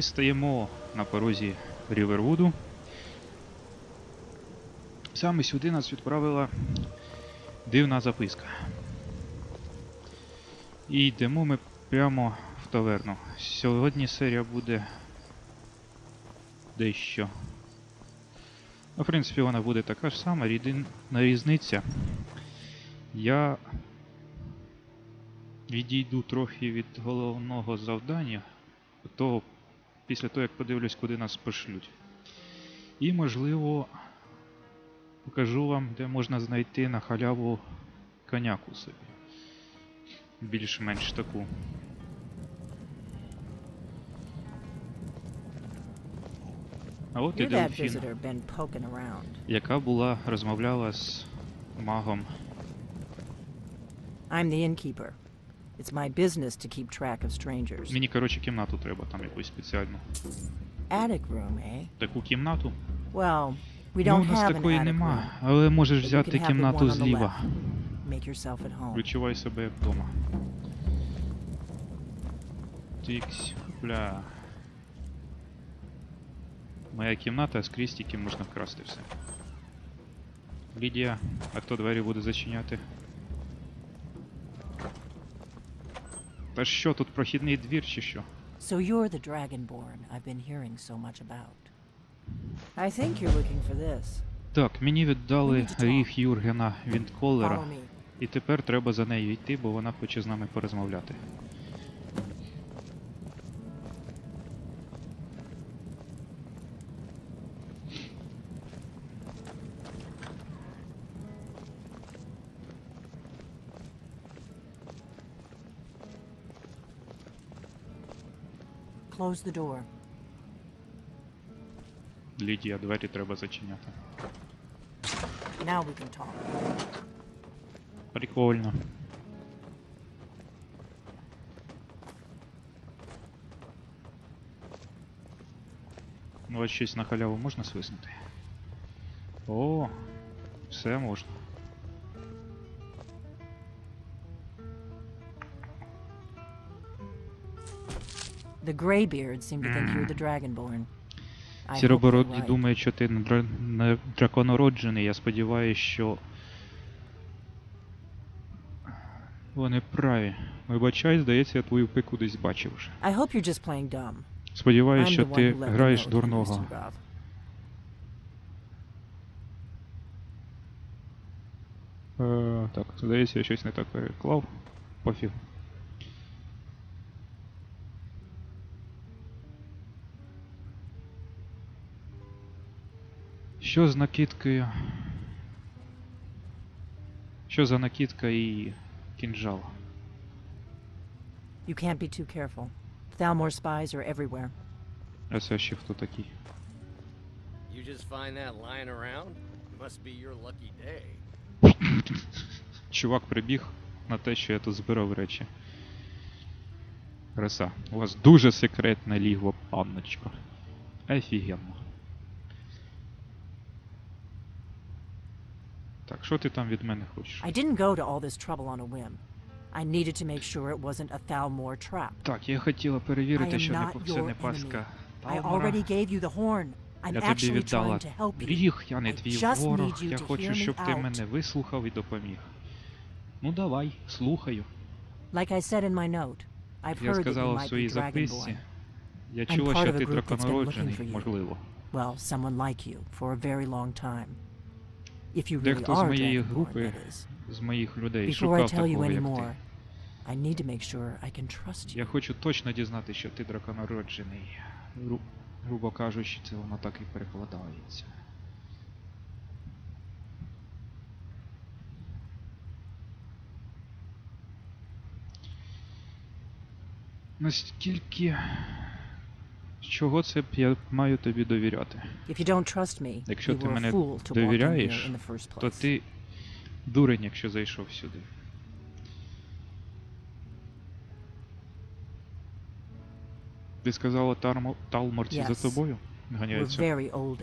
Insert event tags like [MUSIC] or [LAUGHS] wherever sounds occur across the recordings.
Ми стоїмо на порозі Рівервуду. Саме сюди нас відправила дивна записка. І йдемо ми прямо в таверну. Сьогодні серія буде дещо. Ну, в принципі, вона буде така ж сама, рідина різниця. Я відійду трохи від головного завдання, того, після того, як подивлюсь, куди нас пошлють. І, можливо, покажу вам, де можна знайти на халяву коняку собі. Більш-менш таку. А от і Делфін, яка була розмовляла з магом. I'm the innkeeper. It's my business to keep track of strangers. Мені, коротше, кімнату треба там якусь спеціальну. Attic room, eh? Таку кімнату? Well, we ну, у нас have an такої нема, але можеш взяти have the кімнату on the зліва. Make yourself at home. Відчувай себе як вдома. Тіксь, бля. Моя кімната, а скрізь тільки можна вкрасти все. Лідія, а хто двері буде зачиняти? Та що, тут прохідний двір чи що? So you're the Dragonborn I've been hearing so much about. I think you're looking for this. Так, мені віддали ріг Юргена Вінтколера. І тепер треба за нею йти, бо вона хоче з нами порозмовляти. Close the door. Лідія, двері треба зачиняти. Now we can talk. Прикольно. Ну, ось щось на халяву можна свиснути? О, все можна. Сіробородні думають, що ти не, дра... не драконороджений. Я сподіваюся, що. Вони праві. Вибачай, здається, я твою пику десь бачив вже. I hope you're just playing dumb. Сподіваюсь, що ти граєш дурного. Е, так, здається, я щось не так переклав. Пофіг. Що з накидкою? Що за накидка і кінжал? You can't be too careful. Thalmor spies are everywhere. А це ще хто такий? You just find that lying around? Must be your lucky day. [LAUGHS] Чувак прибіг на те, що я тут збирав речі. Краса. У вас дуже секретне лігво, панночко. Офігенно. Так, що ти там від мене хочеш? I didn't go to all this trouble on a whim. I needed to make sure it wasn't a Thalmor trap. Так, я хотіла I перевірити, am що не, not по- це не your паска. I Талмора. already gave you the horn. I'm Я тобі actually віддала trying to help you. ріг, я не твій just ворог. you Я to хочу, me щоб ти out. мене вислухав і допоміг. Ну давай, слухаю. Like I said in my note, I've Я heard that you сказала в might своїй be записці. Я I'm чула, part що of a ти group that's been драконороджений, for you. можливо. Well, someone like you for a very long time. Дехто з моєї групи, з моїх людей, шукав такого, як ти. I need to make sure I can trust Я хочу точно дізнатися, що ти драконороджений. Гру... Грубо кажучи, це воно так і перекладається. Чого це б я маю тобі довіряти? Якщо ти мене довіряєш, то ти дурень, якщо зайшов сюди. Ти сказала. Талморці за тобою? Ганяються.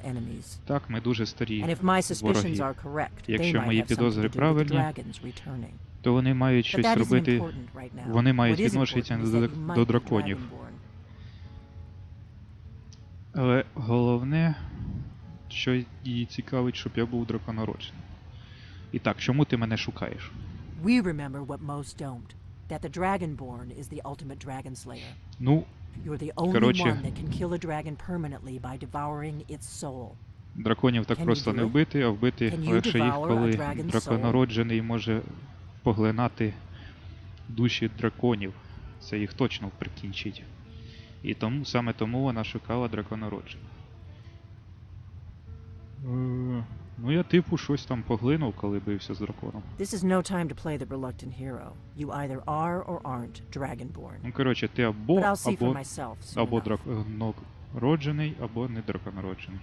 enemies. Так, ми дуже старі. Вороги. Якщо мої підозри правильні. То вони мають щось робити. вони мають відношення до- драконів. Але головне, що її цікавить, щоб я був драконароджений. І так, чому ти мене шукаєш? We remember what most don't. That the Dragonborn is the ultimate dragon slayer. Ну, You're the only Короче. one that can kill a dragon permanently by devouring its soul. драконів так you просто do не it? вбити, а вбити Can you легше їх, devour a коли dragon's soul? драконароджений може поглинати душі драконів. Це їх точно прикінчить. І тому саме тому вона шукала драконародженого. Е, Ну, я типу щось там поглинув, коли бився з драконом. This is no time to play the reluctant hero. You either are or aren't Dragonborn. Ну, коротше, ти або, But I'll see for або, myself soon або enough. драконароджений, або не драконароджений.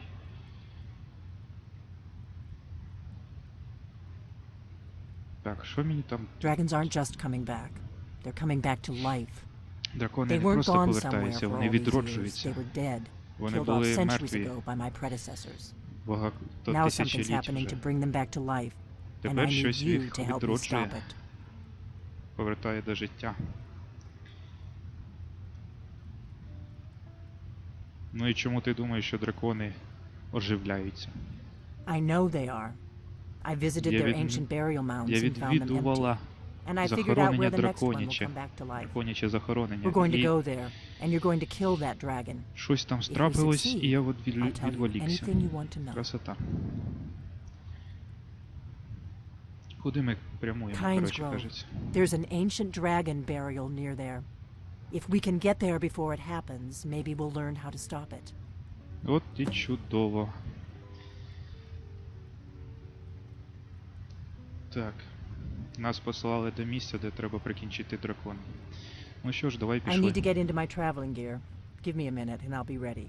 Так, що мені там. Dragons aren't just coming back. They're coming back to life. Дракони They не просто повертаються, вони відроджуються. Вони були мертві by my predecessors. багато Now something's тисячоліть happening вже. to bring them back to life, Тепер щось їх відроджує, повертає до життя. Ну і чому ти думаєш, що дракони оживляються? I know they are. I visited Я their від- ancient burial mounds Я and found them empty. відвідувала And I figured out захоронення where the next one will драконіче. come back to life. драконяче захоронення. We're going to І go there, and you're going to kill that dragon. щось там If we страпилось, succeed, і я от від, I'll tell you відволікся. anything you want to know. Красота. Куди ми прямуємо, Pines коротше Grove. кажеться? There's an ancient dragon burial near there. If we can get there before it happens, maybe we'll learn how to stop it. От і чудово. Так. Нас послали до місця, де треба прикінчити дракона. Ну що ж, давай I пішли. need to get into my traveling gear. Give me a minute, and I'll be ready.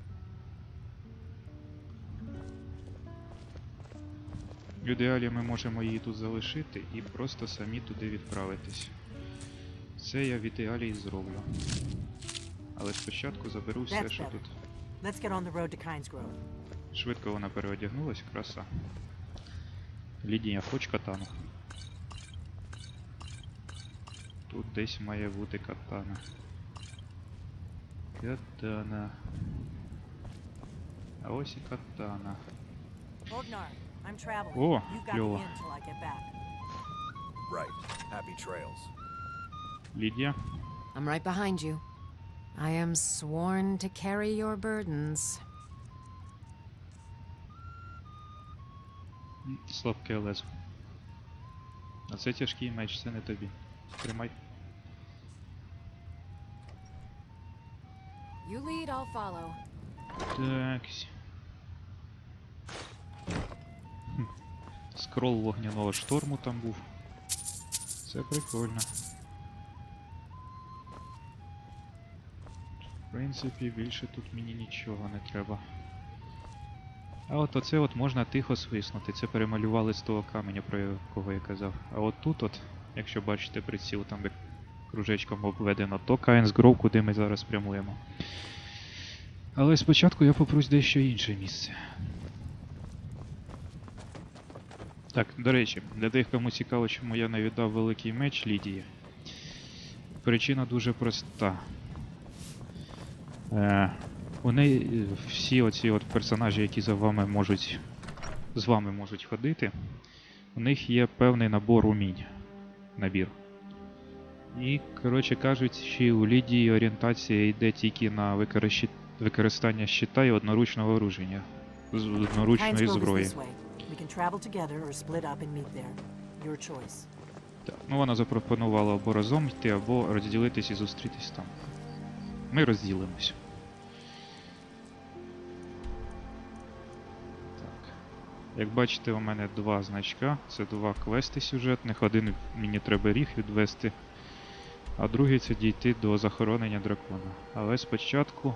В ідеалі ми можемо її тут залишити і просто самі туди відправитись. Це я в ідеалі і зроблю. Але спочатку заберу все, That's що better. тут. Let's get on the road to Kynes Grove. Швидко вона переодягнулась, краса. Лідія, хоч катану. Тут десь має бути катана. Катана. А ось і катана. О, got кльово. me in till I get back. Right. Happy trails. Лідія, I'm right behind you. I am sworn to carry your burdens. Слабке лезо. А це тяжкий меч, це не тобі. Тримай. Lead, I'll follow. Так. Скрол вогняного шторму там був. Це прикольно. В принципі, більше тут мені нічого не треба. А от оце от можна тихо свиснути. Це перемалювали з того каменя, про якого я казав. А от тут от, якщо бачите приціл, там де кружечком обведено, то Каїнс Гроу, куди ми зараз прямуємо. Але спочатку я попрусь дещо інше місце. Так, до речі, для тих, кому цікаво, чому я не віддав великий меч Лідії. Причина дуже проста. Е, у неї е, всі оці от персонажі, які за вами можуть. з вами можуть ходити, у них є певний набор умінь. Набір. І, коротше кажучи, у Лідії орієнтація йде тільки на використання використання щита і одноручного оруження. З одноручної зброї. Так, ну вона запропонувала або разом йти, або розділитись і зустрітись там. Ми розділимось. Так. Як бачите, у мене два значка. Це два квести сюжетних. Один мені треба ріг відвести, а другий це дійти до захоронення дракона. Але спочатку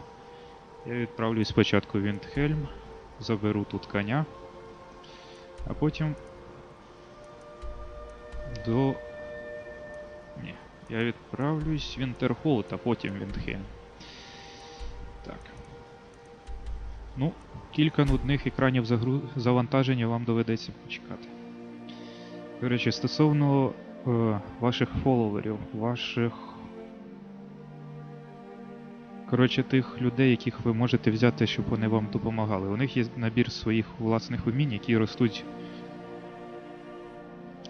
я відправлюсь спочатку в Віндхельм, заберу тут коня, а потім до. Ні. Я відправлюсь в Вінтерхолд, а потім в Віндхельм. Так. Ну, кілька нудних екранів загру... завантаження вам доведеться почекати. До речі, стосовно е, ваших фоловерів, ваших. Коротше, тих людей, яких ви можете взяти, щоб вони вам допомагали. У них є набір своїх власних умінь, які ростуть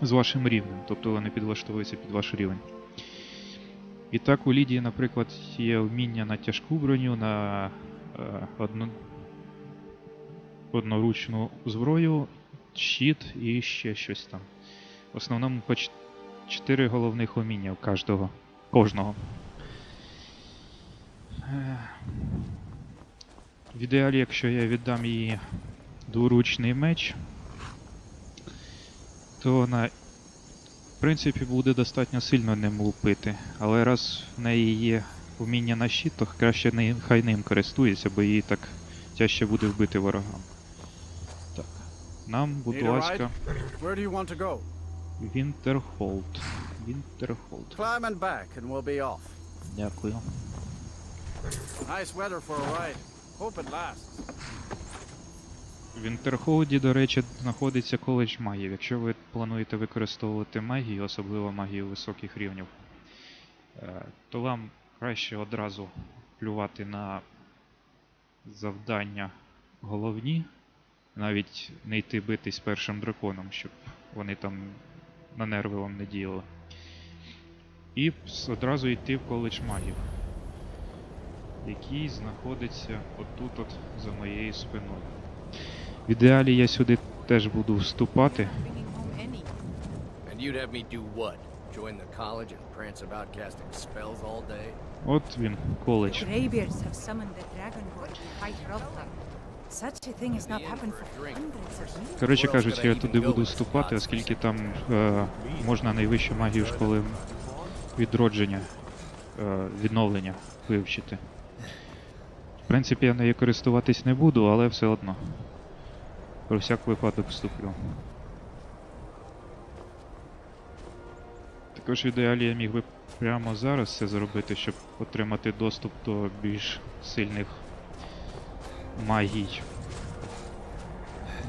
з вашим рівнем, тобто вони підлаштовуються під ваш рівень. І так у Лідії, наприклад, є вміння на тяжку броню, на е, одну, одноручну зброю, щит і ще щось там. В основному по 4 головних уміння у кожного. кожного. Е, В ідеалі, якщо я віддам їй дворучний меч, то вона, в принципі, буде достатньо сильно ним лупити. Але раз в неї є вміння на щит, то краще не, хай ним користується, бо їй так тяжче буде вбити ворогам. Так. Нам, будь ласка? Вінтерхолд. Вінтерхолд. Дякую. Nice weather for a ride. Hope it lasts. В Інтерхолді, до речі, знаходиться коледж магів. Якщо ви плануєте використовувати магію, особливо магію високих рівнів, е, то вам краще одразу плювати на завдання головні, навіть не йти битись першим драконом, щоб вони там на нерви вам не діяли. І одразу йти в коледж магів, який знаходиться отут от за моєю спиною. В ідеалі я сюди теж буду вступати. От він, коледж. Коротше кажучи, I я туди буду вступати, оскільки там е, можна найвищу магію школи відродження, е, відновлення вивчити. Принципі, я нею користуватись не буду, але все одно. Про всяк випадок вступлю. Також в ідеалі я міг би прямо зараз це зробити, щоб отримати доступ до більш сильних магій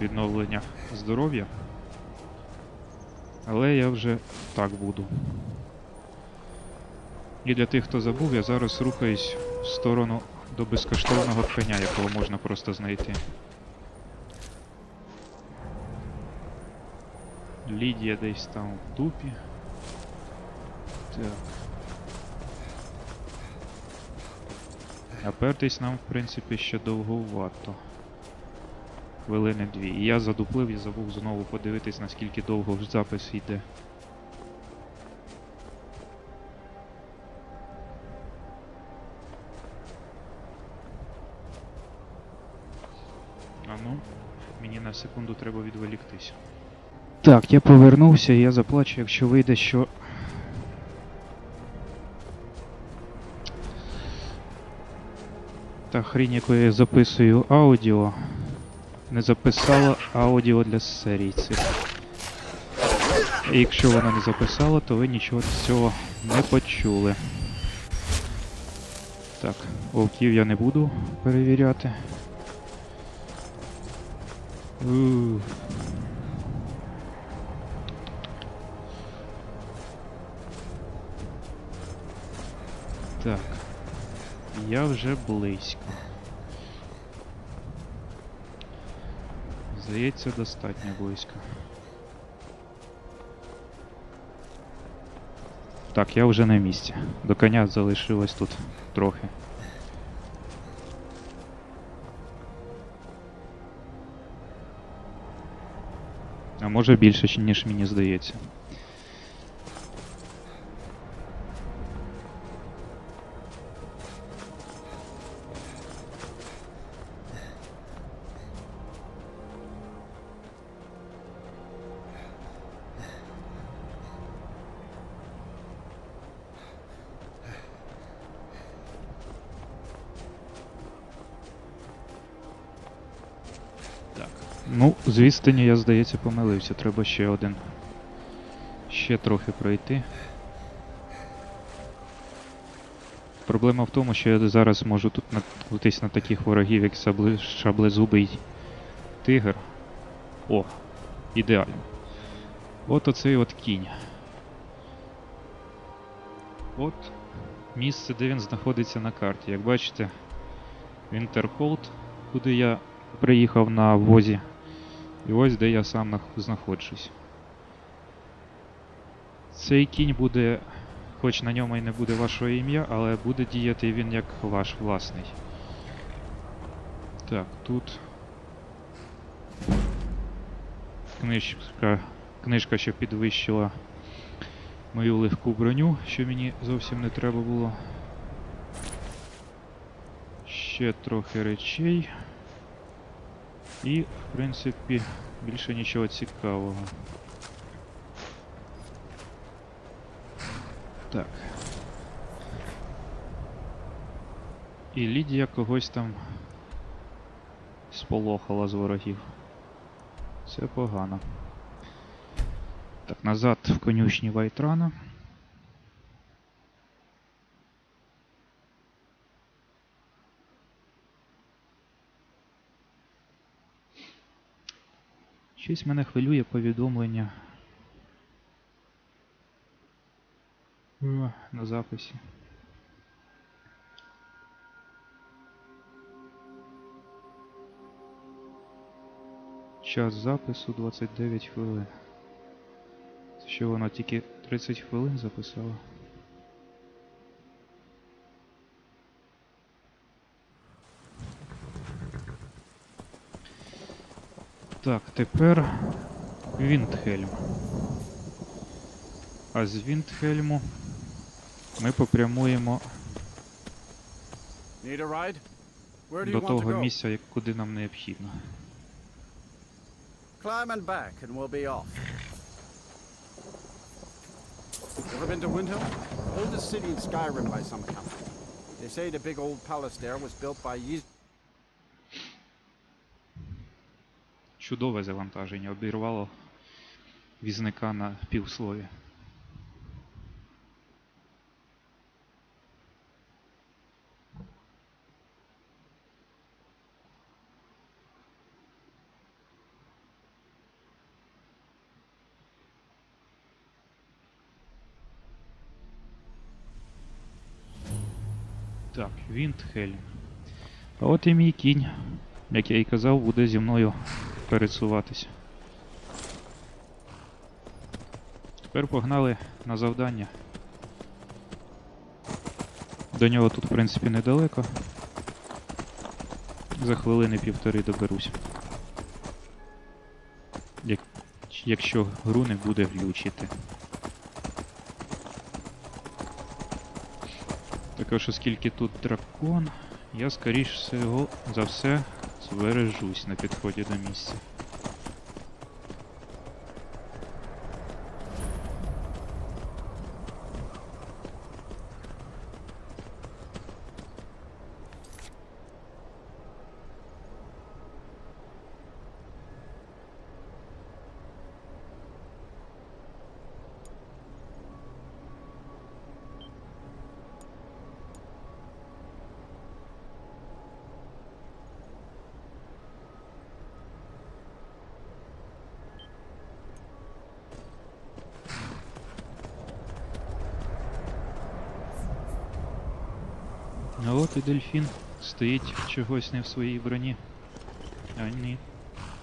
відновлення здоров'я. Але я вже так буду. І для тих, хто забув, я зараз рухаюсь в сторону до безкоштовного коня, якого можна просто знайти. Лідія десь там в дупі. Так. А пертись нам, в принципі, ще довговато. Хвилини дві. І я задуплив і забув знову подивитись, наскільки довго запис йде. Секунду треба відволіктись. Так, я повернувся я заплачу, якщо вийде, що. Та хрінь, якою я записую аудіо, не записала аудіо для серії цих. І якщо вона не записала, то ви нічого цього не почули. Так, вовків я не буду перевіряти. Ух. Так. Я вже близько. Здається, достатньо близько. Так, я вже на місці. До коня залишилось тут трохи. Може більше, ніж мені здається. Ну, з я, здається, помилився. Треба ще один. Ще трохи пройти. Проблема в тому, що я зараз можу тут наткнутися на таких ворогів, як шаблезубий тигр. О, ідеально. От оцей от кінь. От місце, де він знаходиться на карті. Як бачите, Вінтерхолд, куди я приїхав на возі. І ось де я сам знаходжусь. Цей кінь буде, хоч на ньому і не буде вашого ім'я, але буде діяти він як ваш власний. Так, тут книжка, книжка, що підвищила мою легку броню, що мені зовсім не треба було. Ще трохи речей. І, в принципі, більше нічого цікавого. Так. І Лідія когось там сполохала з ворогів. Це погано. Так, назад в конюшні Вайтрана. Щось мене хвилює повідомлення. На записі. Час запису 29 хвилин. Що воно тільки 30 хвилин записало? Так, тепер Віндхельм. А з Віндхельму ми попрямуємо до того місця, як- куди нам необхідно. Climb and back, and we'll be off. Ever been to Windhelm? Oldest city in Skyrim by some count. They say the big old palace there was built by Ys... Чудове завантаження обірвало візника на півслові. Так, Віндхельм. А от і мій кінь, як я і казав, буде зі мною пересуватися. Тепер погнали на завдання. До нього тут, в принципі, недалеко. За хвилини півтори доберусь. Як... Якщо гру не буде глючити. Також, оскільки тут дракон, я скоріш всього за все збережусь на підході до місця. І дельфін стоїть чогось не в своїй броні. А ні.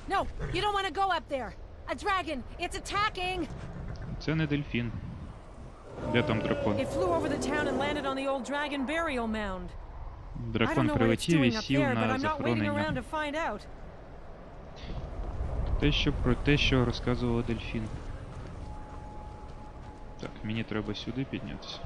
No, you don't want to go up there. A dragon. It's attacking. Це не дельфін. Де там дракон? It flew over the town and landed on the old dragon burial mound. Дракон прилетів і сів на захоронення. Те, що про те, що розказував дельфін. Так, мені треба сюди піднятися.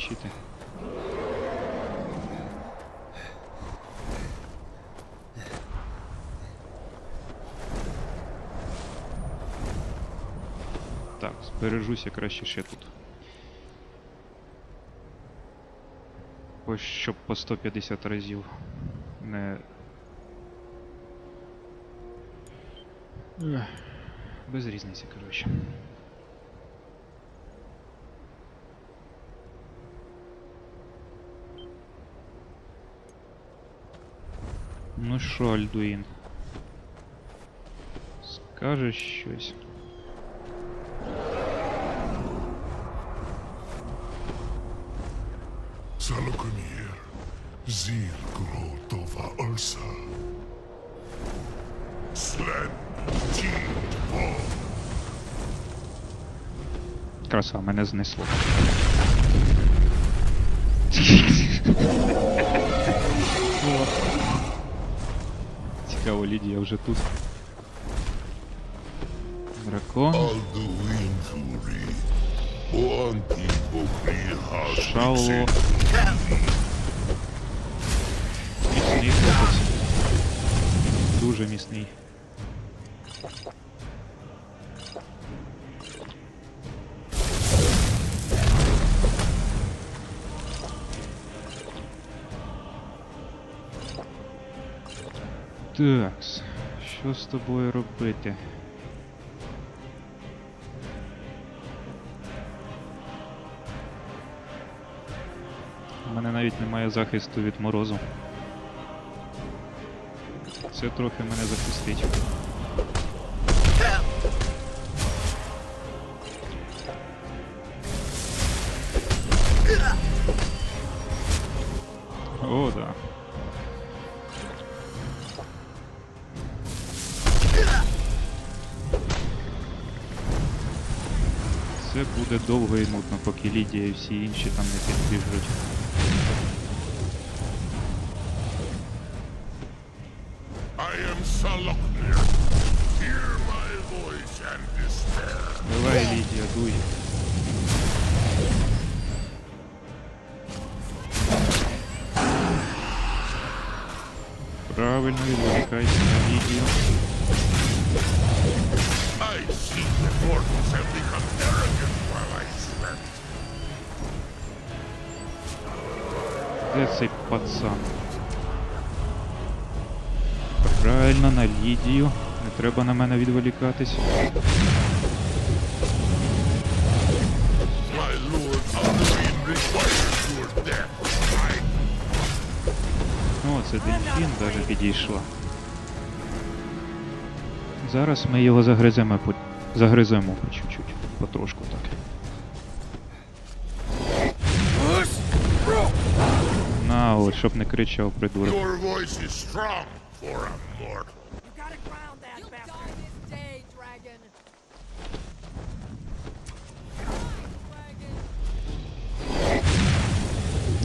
закінчити. Так, збережуся краще ще тут. Ось щоб по 150 разів не. Без різниці, коротше. Ну що, Альдуїн? Скажеш щось? Salokunir, Zir Grotova Ursa. Slen, Tind Краса, мене знесло. Цікаво, Лідія вже тут. Дракон. Alduin Furi. Oanti Bokri Has. Шауло. Міцний хлопець. Дуже міцний. Такс. Що з тобою робити? У мене навіть немає захисту від морозу. Це трохи мене захистить. О, да. буде довго і нудно, поки Лідія і всі інші там не підбіжуть. I am Saloknir. Hear my voice and despair. Давай, Лідія, дуй. Правильно, відволікайся на Лідію. Де цей пацан? Правильно, на Лідію. Не треба на мене відволікатись. О, це дельфін даже підійшла. Зараз ми його загриземо по... загриземо по чуть-чуть, потрошку так. На, щоб не кричав придурок.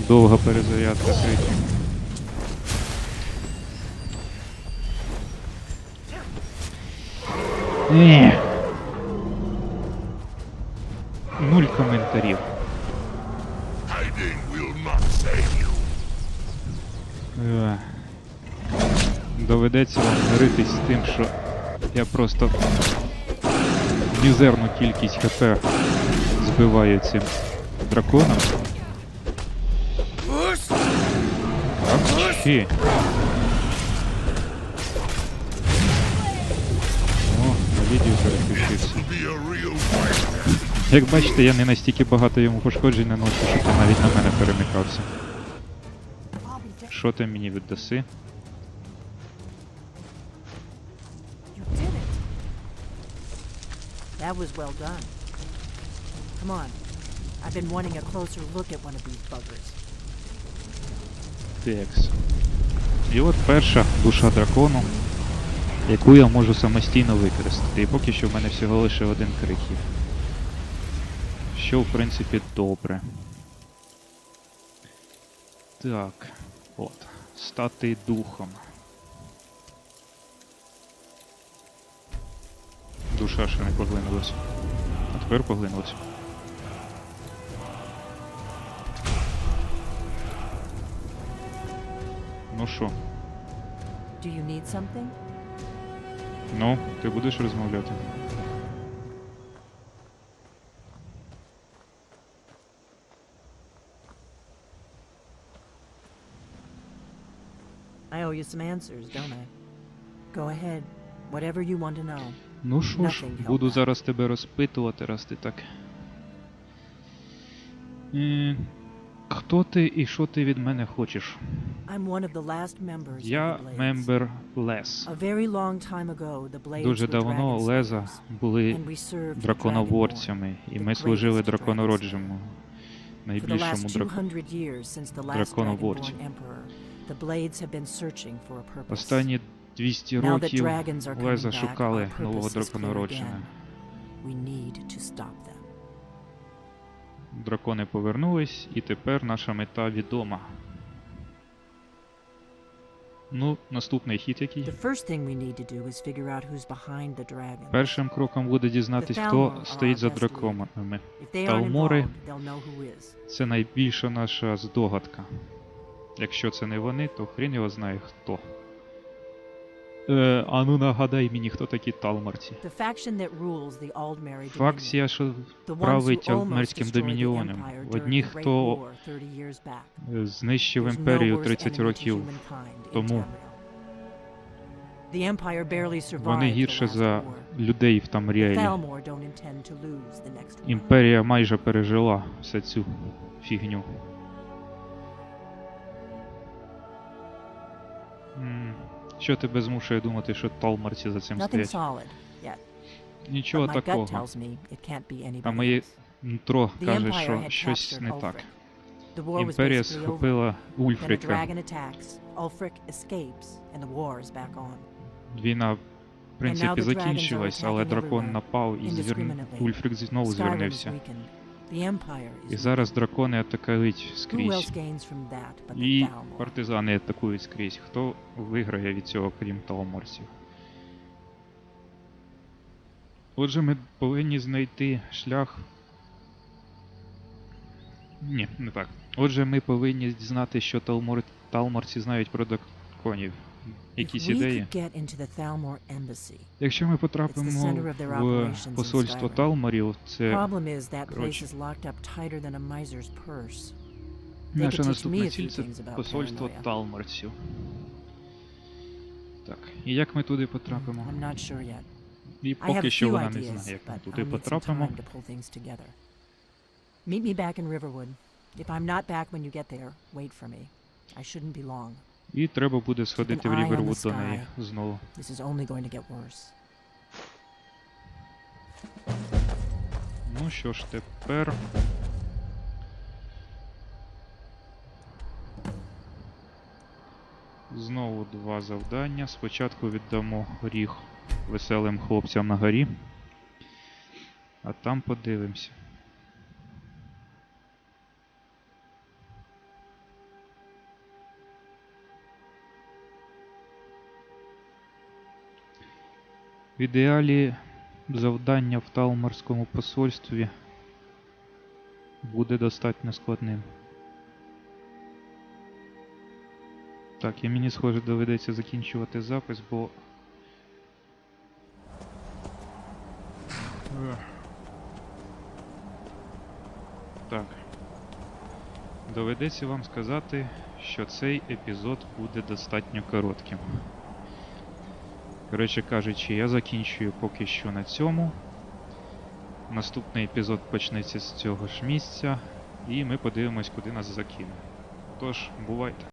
Довга перезарядка критів. Ні. Нуль коментарів. Доведеться вам миритись з тим, що я просто мізерну кількість ХП збиваю цим драконом. Так. О, на відео переключився. Як бачите, я не настільки багато йому пошкоджень наношу, що ти навіть на мене перемикався. Що ти мені віддаси? That was well done. Come on. I've been wanting a closer look at one of these buggers. Текс. І от перша душа дракону, яку я можу самостійно використати. І поки що в мене всього лише один крик є. Що в принципі добре. Так. От. Стати духом. Душа ще не поглинулась. А тепер поглинулась. Ну що? Do you need something? Ну, ти будеш розмовляти? I owe you some answers, don't I? Go ahead. Whatever you want to know. Ну що ж, буду зараз тебе розпитувати, раз ти так. Е, хто ти і що ти від мене хочеш? Я мембер Лес. Дуже давно Леза були драконоборцями, і ми служили драконороджому, найбільшому дракону. 200 years since the last драконоборцю. Dragonborn Emperor, the Blades have been searching for a purpose. Останні 200 Now that років Леза шукали our нового them. Дракони повернулись, і тепер наша мета відома. Ну, наступний хід який? The first thing we need to do is figure out who's behind the dragon. Першим кроком буде дізнатись, хто стоїть за драконами. Талмори. Це найбільша наша здогадка. Якщо це не вони, то хрін його знає хто. Е, а ну нагадай мені, хто такі талмарці. Факція, що править Алмерським домініоном. В одні, хто War 30 years back. е, знищив імперію worse 30 enemy to років тому. Вони гірше за людей в Тамріелі. Імперія майже пережила всю цю фігню. Що тебе змушує думати, що талмарці за цим стоять? Нічого такого. Та моє нутро каже, що щось не так. Імперія схопила Ульфрика. Війна, в принципі, закінчилась, але дракон напав і звір... Ульфрик знову звернувся. І зараз дракони атакують скрізь. І партизани атакують скрізь. Хто виграє від цього, крім талморців? Отже, ми повинні знайти шлях. Ні, не так. Отже, ми повинні дізнати, що талмор... талморці знають про драконів. Якісь ідеї? Якщо ми потрапимо в посольство Skyrim. Це Problem is that place коротше. is locked up tighter than a miser's purse. Наша наступна ціль це посольство paranoia. Так, і як ми туди потрапимо? І поки що вона не знає, як ми туди потрапимо. Meet me back in Riverwood. If I'm not back when you get there, wait for me. I shouldn't be long. І треба буде сходити в Рівервуд до неї знову. Ну що ж, тепер. Знову два завдання. Спочатку віддамо ріг веселим хлопцям на горі. А там подивимося. В ідеалі завдання в Талморському посольстві буде достатньо складним. Так, і мені схоже доведеться закінчувати запис, бо. Так. Доведеться вам сказати, що цей епізод буде достатньо коротким. Коротше кажучи, я закінчую поки що на цьому. Наступний епізод почнеться з цього ж місця, і ми подивимось, куди нас закине. Тож, бувайте.